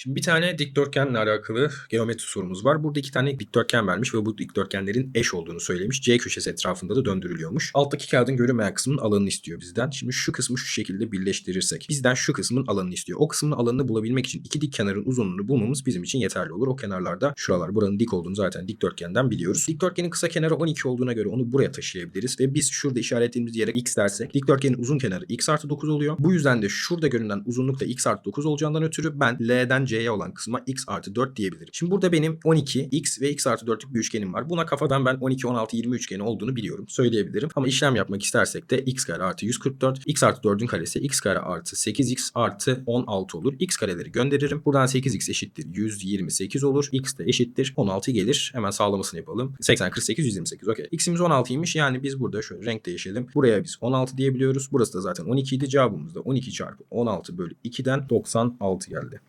Şimdi bir tane dikdörtgenle alakalı geometri sorumuz var. Burada iki tane dikdörtgen vermiş ve bu dikdörtgenlerin eş olduğunu söylemiş. C köşesi etrafında da döndürülüyormuş. Alttaki kağıdın görünmeyen kısmının alanını istiyor bizden. Şimdi şu kısmı şu şekilde birleştirirsek bizden şu kısmın alanını istiyor. O kısmın alanını bulabilmek için iki dik kenarın uzunluğunu bulmamız bizim için yeterli olur. O kenarlarda şuralar buranın dik olduğunu zaten dikdörtgenden biliyoruz. Dikdörtgenin kısa kenarı 12 olduğuna göre onu buraya taşıyabiliriz. Ve biz şurada işaretlediğimiz yere x dersek dikdörtgenin uzun kenarı x artı 9 oluyor. Bu yüzden de şurada görünen uzunluk da x artı 9 olacağından ötürü ben L'den C'ye olan kısma x artı 4 diyebilirim. Şimdi burada benim 12, x ve x artı 4'lük bir üçgenim var. Buna kafadan ben 12, 16, 20 üçgeni olduğunu biliyorum. Söyleyebilirim. Ama işlem yapmak istersek de x kare artı 144, x artı 4'ün karesi x kare artı 8x artı 16 olur. x kareleri gönderirim. Buradan 8x eşittir 128 olur. x de eşittir 16 gelir. Hemen sağlamasını yapalım. 80, 48, 128. Okey. x'imiz 16'ymış. Yani biz burada şöyle renk değişelim. Buraya biz 16 diyebiliyoruz. Burası da zaten 12 idi. Cevabımız da 12 çarpı 16 bölü 2'den 96 geldi.